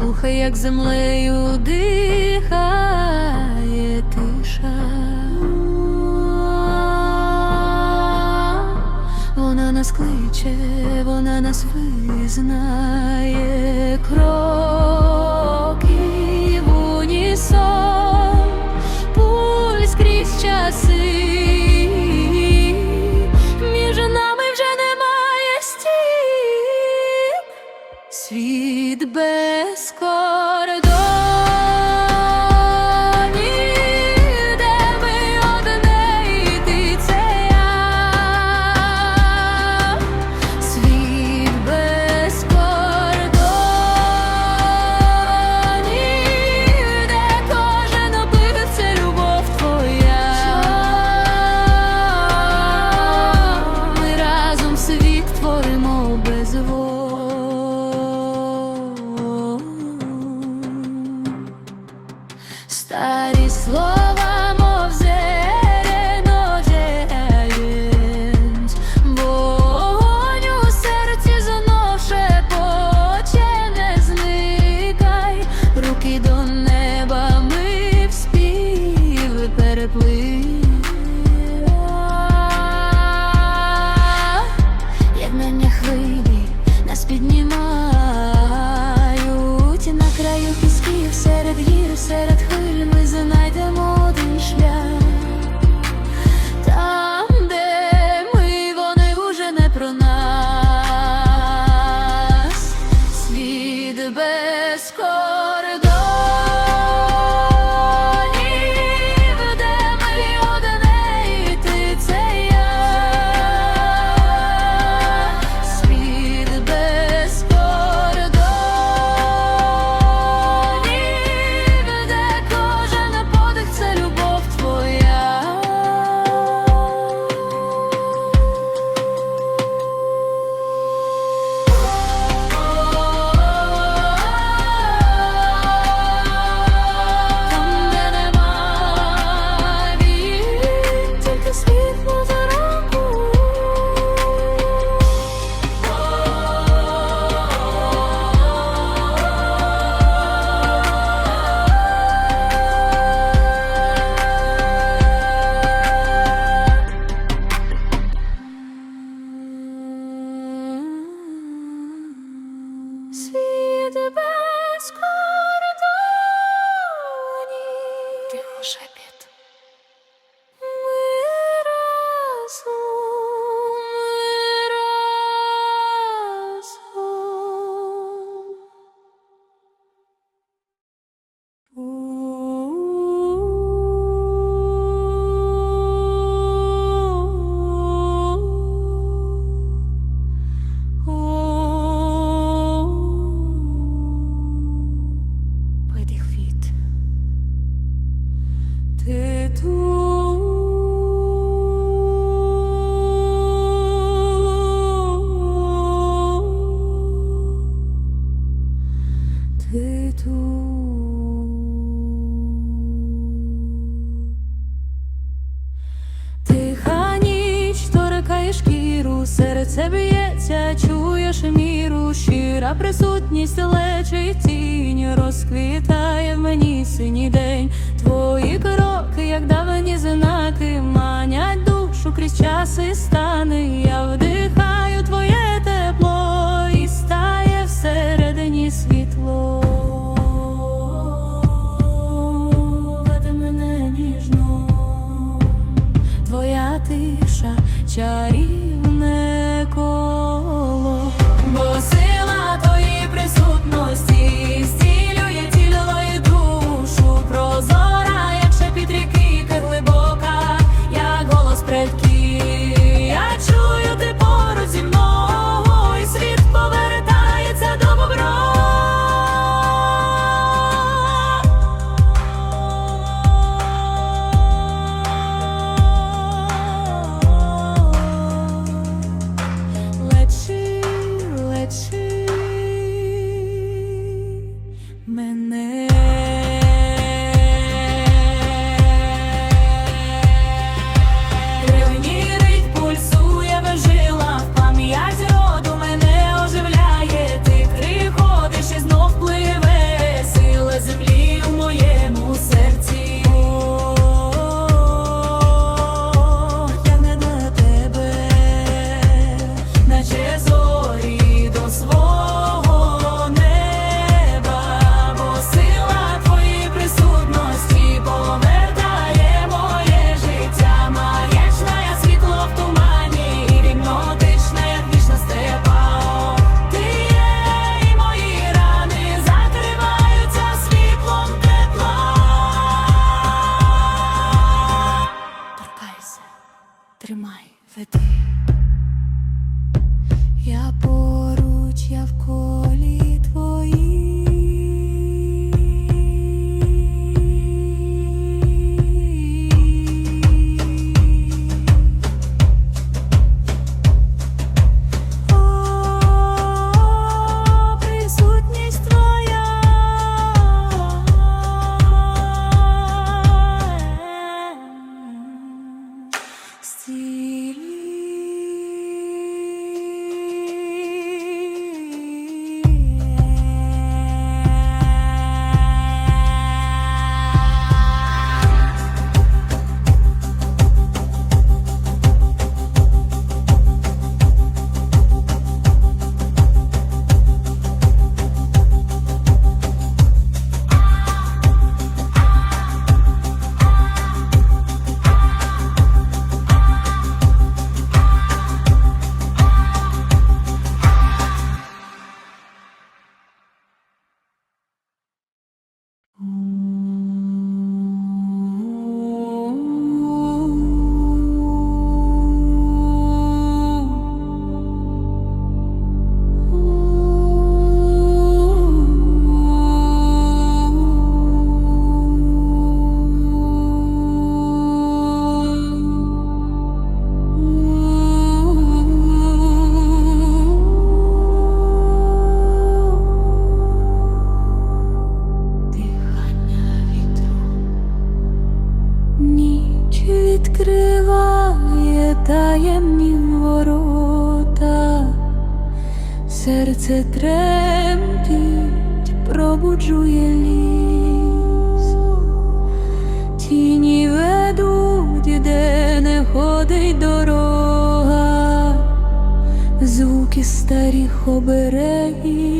Слухай, як землею дихає тиша, вона нас кличе, вона нас визнає кров. Серце тремтить, пробуджує ліс, тіні ведуть, де не ходить дорога, звуки старих оберегів,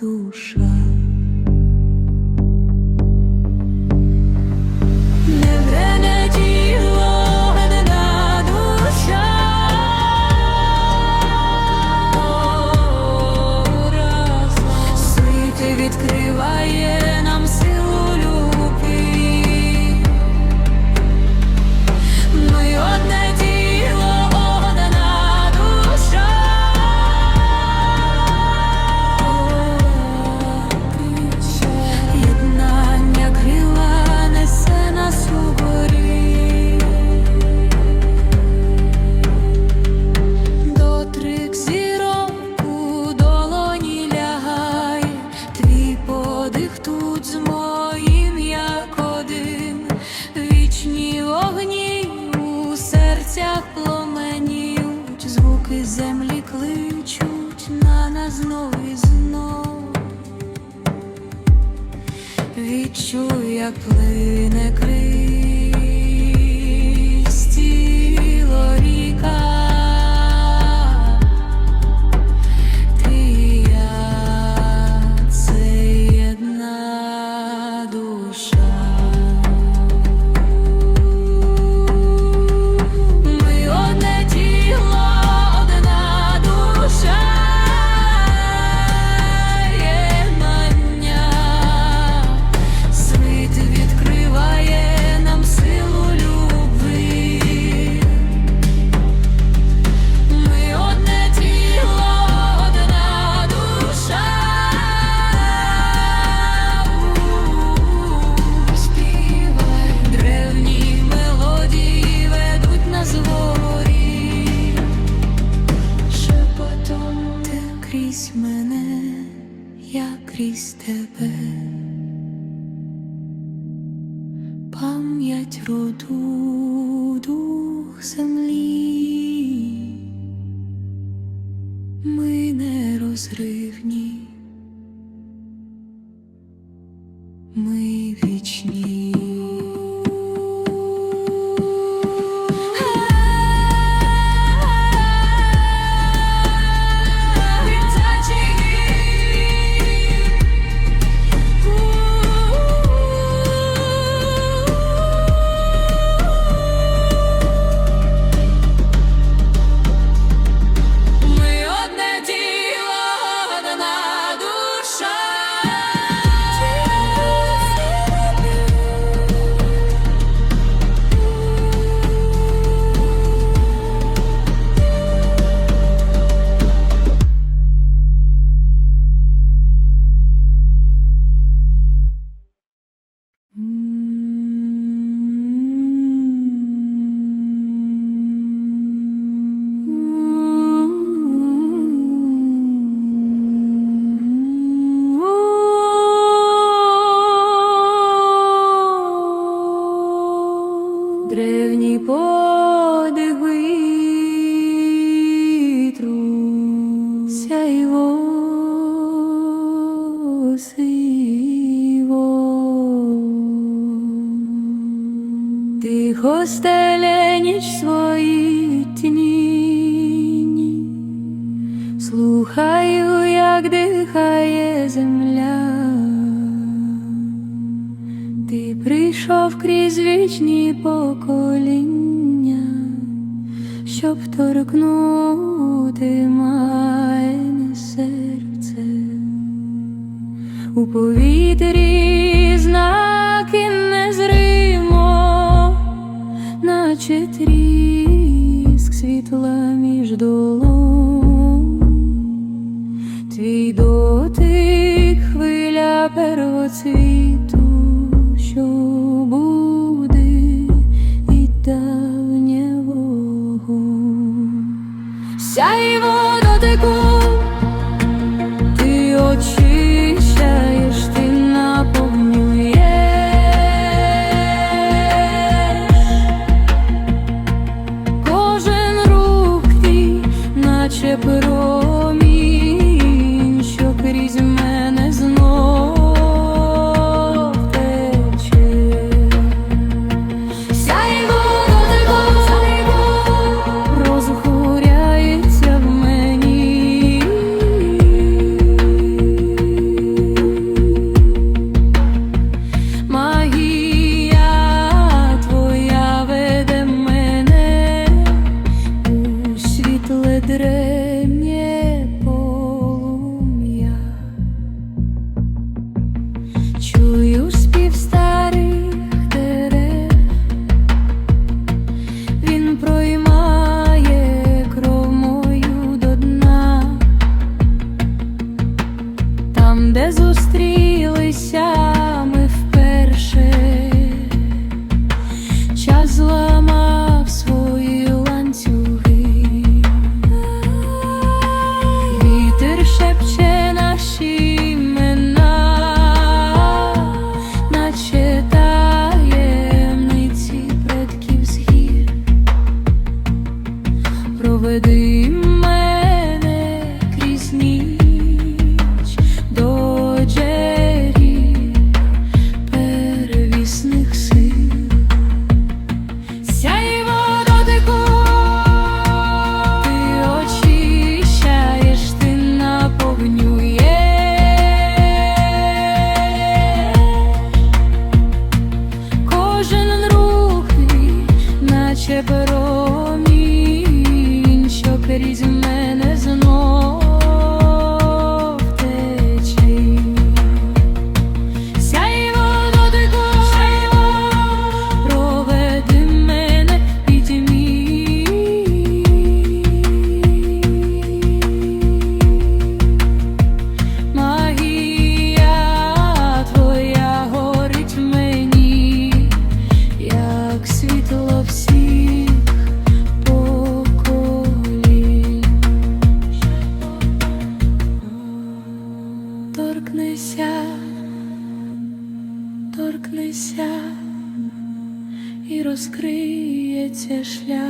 宿舍 Пам'ять роду дух землі. Ніч свої тіні, слухаю, як дихає земля. Ти прийшов крізь вічні покоління, щоб торкнути майне серце. У повітрі знаки наче тріск світла між долонь твій дотик хвиля первоцвіту, що буде і давнє вогонь. Сяйво дотику зустрілися. шлях.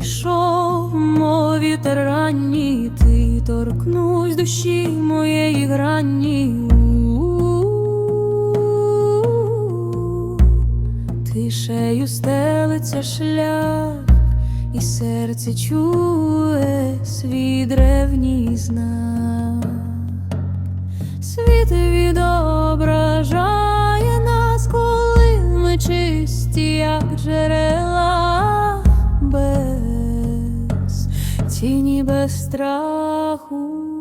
Прийшов мові ранній, ти торкнусь душі моєї грані. Тишею стелиться шлях, і серце чує свій древній знак. Світ відображає нас, коли ми чисті, як джерела. nuestra justicia.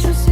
Just.